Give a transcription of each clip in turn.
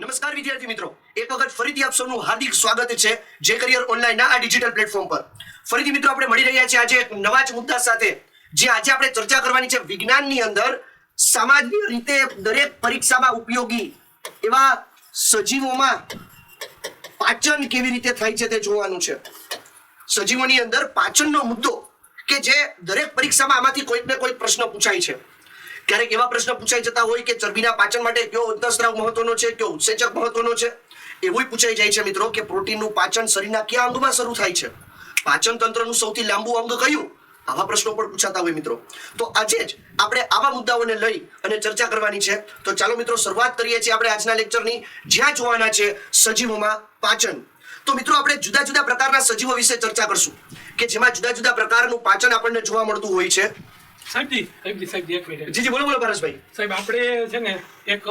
નમસ્કાર વિદ્યાર્થી મિત્રો. એક વખત ફરીથી આપ સૌનું હાર્દિક સ્વાગત છે જે કરિયર ઓનલાઈનના આ ડિજિટલ પ્લેટફોર્મ પર. ફરીથી મિત્રો આપણે મળી રહ્યા છીએ આજે એક નવા જ મુદ્દા સાથે, જે આજે આપણે ચર્ચા કરવાની છે વિજ્ઞાનની અંદર સામાન્ય રીતે દરેક પરીક્ષામાં ઉપયોગી એવા સજીવોમાં પાચન કેવી રીતે થાય છે તે જોવાનું છે. સજીવોની અંદર પાચનનો મુદ્દો કે જે દરેક પરીક્ષામાં આમાંથી કોઈક ને કોઈક પ્રશ્ન પૂછાય છે. ક્યારેક એવા પ્રશ્ન પૂછાઈ જતા હોય કે ચરબીના પાચન માટે કયો અંતઃસ્ત્રાવ મહત્વનો છે, કયો ઉત્સેચક મહત્વનો છે? એવું પૂછાઈ જાય છે મિત્રો કે પ્રોટીનનું પાચન શરીરના કયા અંગમાં શરૂ થાય છે? પાચન તંત્રનું સૌથી લાંબુ અંગ કયું? આવા પ્રશ્નો પણ પૂછાતા હોય મિત્રો. તો આજે જ આપણે આવા મુદ્દાઓને લઈ અને ચર્ચા કરવાની છે. તો ચાલો મિત્રો શરૂઆત કરીએ છીએ આપણે આજના લેક્ચરની. જ્યાં જોવાના છે સજીવોમાં પાચન. તો મિત્રો આપણે જુદા જુદા પ્રકારના સજીવો વિશે ચર્ચા કરશું. કે જેમાં જુદા જુદા પ્રકારનું પાચન આપણને જોવા મળતું હોય છે. સાહેબજી સાહેબજી સાહેબજી એક મિનિટ. જી જી બોલો બોલો પરેશભાઈ સાહેબ આપણે છે ને એક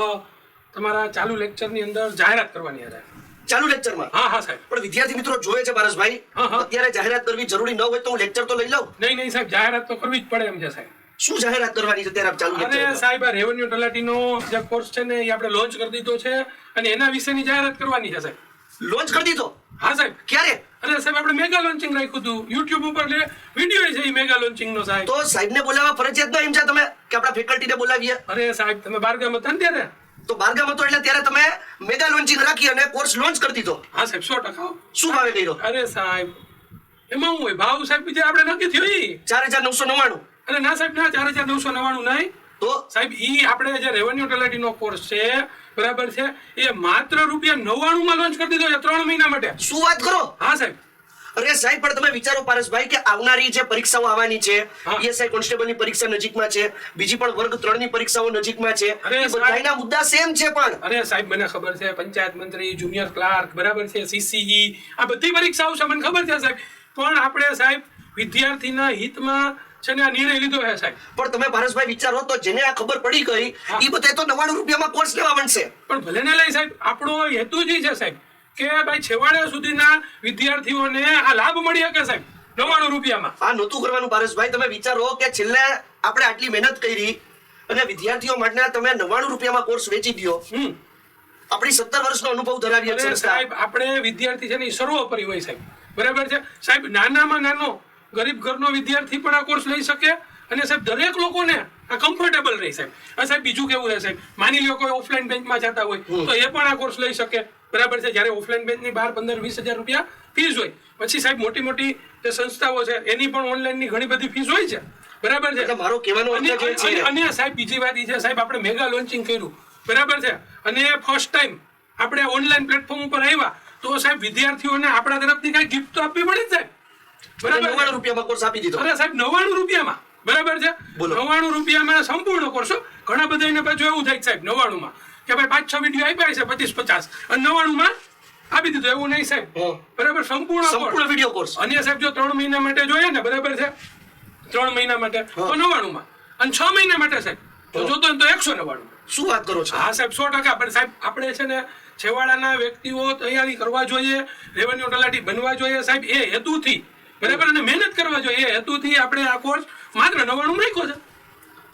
તમારા ચાલુ લેક્ચરની અંદર જાહેરાત કરવાની હતા ચાલુ લેક્ચરમાં હા હા સાહેબ. પણ વિદ્યાર્થી મિત્રો જોવે છે પારસભાઈ. અત્યારે જાહેરાત કરવી જરૂરી ન હોય તો હું લેક્ચર તો લઈ લઉં? નહીં નહીં સાહેબ જાહેરાત તો કરવી જ પડે એમ છે સાહેબ. શું જાહેરાત કરવાની છે ત્યારે ચાલુ લેક્ચર સાહેબ આ રેવન્યુ તલાટીનો જે કોર્સ છે ને એ આપણે લોન્ચ કરી દીધો છે અને એના વિશેની જાહેરાત કરવાની છે સાહેબ. લોન્ચ કરી દીધો? હા સાહેબ. ક્યારે? અરે સાહેબ આપણે મેગા લોન્ચિંગ રાખ્યું હતું. યુટ્યુબ ઉપર વીડિયો છે એ મેગા લોન્ચિંગ નો સાહેબ. તો સાહેબને બોલાવવા ફરજિયાત ન એમ છે? તમે કે આપણા ફેકલ્ટીને બોલાવીએ? અરે સાહેબ તમે બારગામ હતા ને ત્યારે? તો બારગામ હતો એટલે ત્યારે તમે મેગા લોન્ચિંગ રાખી અને કોર્સ લોન્ચ કરી દીધો. હા સાહેબ સો ટકા. શું ભાવે કર્યો? અરે સાહેબ એમાં હું હોય? ભાવ સાહેબ બીજા આપણે નક્કી થયો ઈ. ચાર હજાર નવસો નવ્વાણું. અરે ના સાહેબ ના ચાર હજાર નવસો નવ્વાણું નહીં. તો? સાહેબ ઈ આપણે જે રેવન્યુ નો કોર્સ છે બરાબર છે? એ માત્ર રૂપિયા નવ્વાણું માં લોન્ચ કરી દીધો છે ત્રણ મહિના માટે. શું વાત કરો? હા સાહેબ. અરે સાહેબ પણ તમે વિચારો પારસભાઈ કે આવનારી જે પરીક્ષાઓ આવવાની છે ઈએસઆઈ કોન્સ્ટેબલની પરીક્ષા નજીકમાં છે બીજી પણ વર્ગ ત્રણની પરીક્ષાઓ નજીકમાં છે. બધાયના મુદ્દા સેમ છે પણ. અરે સાહેબ મને ખબર છે પંચાયત મંત્રી જુનિયર ક્લાર્ક બરાબર છે સીસીઈ આ બધી પરીક્ષાઓ છે મને ખબર છે સાહેબ. પણ આપણે સાહેબ વિદ્યાર્થીના હિતમાં છે ને આ નિર્ણય લીધો હે સાહેબ. પણ તમે પારસભાઈ વિચારો તો જેને આ ખબર પડી ગઈ એ બધા તો નવાણું રૂપિયામાં કોર્સ લેવા માંડશે. પણ ભલે ને લઈ સાહેબ આપણો હેતુ જ છે સાહેબ કે ભાઈ છેવાડે સુધીના વિદ્યાર્થીઓને આ લાભ મળી શકે સાહેબ નવાણું રૂપિયામાં. આ નહોતું કરવાનું પારસભાઈ તમે વિચારો કે છેલ્લે આપણે આટલી મહેનત કરી અને વિદ્યાર્થીઓ માટે તમે નવાણું રૂપિયામાં કોર્સ વેચી દો આપણી સત્તર વર્ષનો અનુભવ ધરાવીએ છીએ સાહેબ આપણે વિદ્યાર્થી છે ને સર્વોપરી હોય સાહેબ. બરાબર છે? સાહેબ નાનામાં નાનો ગરીબ ઘરનો વિદ્યાર્થી પણ આ કોર્સ લઈ શકે. અને સાહેબ દરેક લોકોને આ કમ્ફર્ટેબલ રહે સાહેબ. આ સાહેબ બીજું કેવું રહેશે સાહેબ? માની લો કોઈ ઓફલાઈન બેંકમાં જતા હોય તો એ પણ આ કોર્સ લઈ શકે. બરાબર છે? જ્યારે ઓફલાઈન બેંકની બાર પંદર વીસ હજાર રૂપિયા ફીસ હોય. પછી સાહેબ મોટી મોટી જે સંસ્થાઓ છે એની પણ ઓનલાઈનની ઘણી બધી ફીસ હોય છે. બરાબર છે? મારો કહેવાનો અને સાહેબ બીજી વાત એ છે સાહેબ આપણે મેગા લોન્ચિંગ કર્યું. બરાબર છે? અને ફર્સ્ટ ટાઈમ આપણે ઓનલાઈન પ્લેટફોર્મ ઉપર આવ્યા. તો સાહેબ વિદ્યાર્થીઓને આપણા તરફથી કાંઈ ગિફ્ટ તો આપવી પડે સાહેબ? બરાબર નવ્વાણું રૂપિયામાં કોર્સ આપી દીધો. અરે સાહેબ નવ્વાણું રૂપિયામાં. બરાબર છે? નવ્વાણું રૂપિયામાં સંપૂર્ણ કોર્સ ઘણા બધા એને પાછું એવું થાય સાહેબ નવ્વાણું કે ભાઈ પાંચ છ વીડિયો આપ્યા છે પચીસ પચાસ. અને નવ્વાણું આપી દીધું એવું નહીં સાહેબ. બરાબર સંપૂર્ણ સંપૂર્ણ વીડિયો કોર્સ અને સાહેબ જો ત્રણ મહિના માટે જોઈએ ને બરાબર છે? ત્રણ મહિના માટે. તો નવ્વાણું અને છ મહિના માટે સાહેબ. તો જોતો તો એકસો નવ્વાણું શું વાત કરો છો? હા સાહેબ સો ટકા. પણ સાહેબ આપણે છે ને છેવાડાના વ્યક્તિઓ તૈયારી કરવા જોઈએ રેવન્યુ તલાટી બનવા જોઈએ સાહેબ. એ હેતુથી બરાબર? અને મહેનત કરવા જોઈએ. એ હેતુથી આપણે આ કોર્સ માત્ર નવાણું રાખ્યો છે.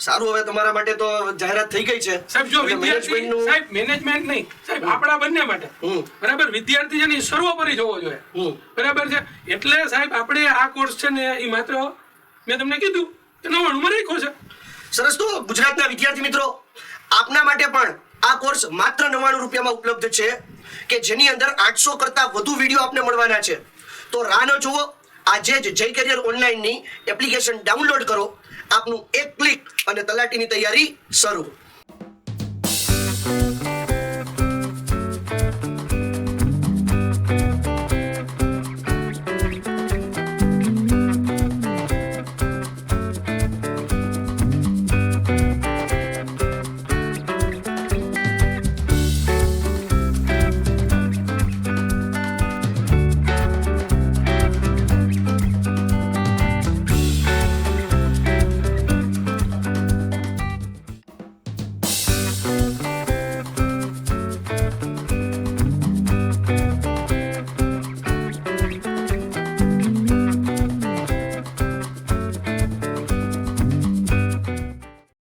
સારું હવે તમારા માટે તો જાહેરાત થઈ ગઈ છે. સાહેબ જો વિદ્યાર્થી સાહેબ મેનેજમેન્ટ નહીં. સાહેબ આપણા બંને માટે. બરાબર? વિદ્યાર્થી છે ને સર્વોપરી જોવો જોઈએ. બરાબર છે? એટલે સાહેબ આપણે આ કોર્સ છે ને એ માત્ર મેં તમને કીધું કે નવાણું રાખ્યો છે. સરસ. તો ગુજરાતના વિદ્યાર્થી મિત્રો આપના માટે પણ આ કોર્સ માત્ર નવાણું રૂપિયામાં ઉપલબ્ધ છે કે જેની અંદર આઠસો કરતા વધુ વીડિયો આપને મળવાના છે. તો રાહ ન જુઓ આજે જ જય કરિયર ઓનલાઈનની એપ્લિકેશન ડાઉનલોડ કરો, આપનું એક ક્લિક અને તલાટીની તૈયારી શરૂ.